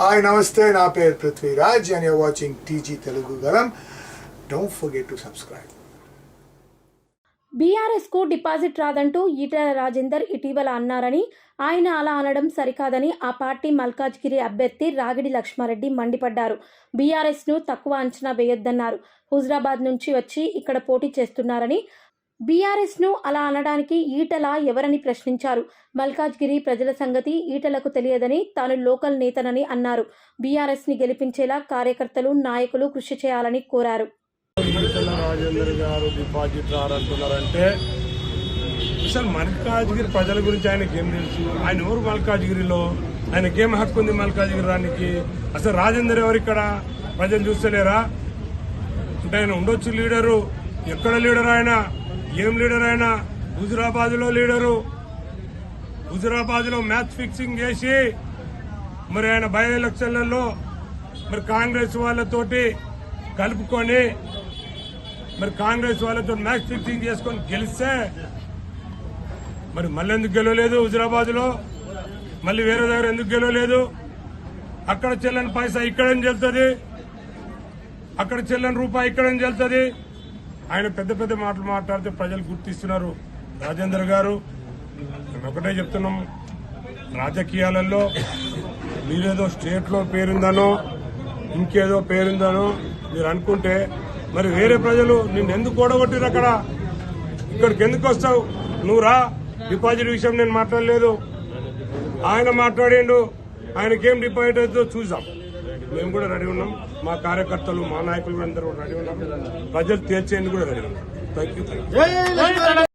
Hi నమస్తే నా పేరు Prithviraj and your watching TG Telugu Galam don't forget to subscribe బీఆర్ఎస్కు డిపాజిట్ రాదంటూ ఈటెల రాజేందర్ ఇటీవల అన్నారని ఆయన అలా అనడం సరికాదని ఆ పార్టీ మల్కాజ్గిరి అభ్యర్థి రాగిడి లక్ష్మారెడ్డి మండిపడ్డారు. బీఆర్ఎస్ను తక్కువ అంచనా వేయొద్దన్నారు. హుజరాబాద్ నుంచి వచ్చి ఇక్కడ పోటీ చేస్తున్నారని బీఆర్ఎస్ను అలా అనడానికి ఈటల ఎవరని ప్రశ్నించారు. మల్కాజ్గిరి ప్రజల సంగతి ఈటలకు తెలియదని తాను లోకల్ నేతనని అన్నారు. బీఆర్ఎస్ని గెలిపించేలా కార్యకర్తలు నాయకులు కృషి చేయాలని కోరారు. రాజేందర్ గారు డిపాజిట్ రారంటున్నారంటే అసలు మల్కాజ్గిరి ప్రజల గురించి ఆయనకి ఏం తెలుసు? ఆయన ఎవరు మల్కాజ్గిరిలో? ఆయనకి ఏం హక్కు ఉంది మల్కాజ్గిరి రానికి? అసలు రాజేందర్ ఎవరు ఇక్కడ? ప్రజలు చూస్తలేరా? అంటే ఆయన ఉండొచ్చు లీడరు. ఎక్కడ లీడర్ ఆయన? ఏం లీడర్ ఆయన హుజురాబాద్లో లీడరు. హుజురాబాద్లో మ్యాచ్ ఫిక్సింగ్ చేసి మరి ఆయన బై ఎలక్షన్లలో మరి కాంగ్రెస్ వాళ్ళతోటి కలుపుకొని మరి కాంగ్రెస్ వాళ్ళతో మ్యాచ్ ఫిక్సింగ్ చేసుకొని గెలిస్తే మరి మళ్ళీ ఎందుకు గెలవలేదు హుజురాబాద్లో మళ్ళీ వేరే దగ్గర ఎందుకు గెలవలేదు? అక్కడ చెల్లని పైసా ఇక్కడ చెల్తుంది అక్కడ చెల్లని రూపాయి ఇక్కడేం చెల్తుంది ఆయన పెద్ద పెద్ద మాటలు మాట్లాడితే ప్రజలు గుర్తిస్తున్నారు. రాజేందర్ గారు మేము ఒకటే చెప్తున్నాం. రాజకీయాలలో మీరేదో స్టేట్లో పేరుందనో ఇంకేదో పేరుందనో మీరు అనుకుంటే మరి వేరే ప్రజలు నిన్ను ఎందుకు కూడగొట్టిరు అక్కడ? ఇక్కడికి ఎందుకు వస్తావు? నువ్వు రా. డిపాజిట్ విషయం నేను మాట్లాడలేదు. ఆయన మాట్లాడిండు. ఆయనకేం డిపాజిట్ అవుతుందో చూసాం మేము కూడా రెడీ ఉన్నాం. మా కార్యకర్తలు మా నాయకులు కూడా అందరూ రెడీ ఉన్నాం. ప్రజలు తేల్చేందుకు కూడా రెడీ ఉన్నాం. Thank you thank you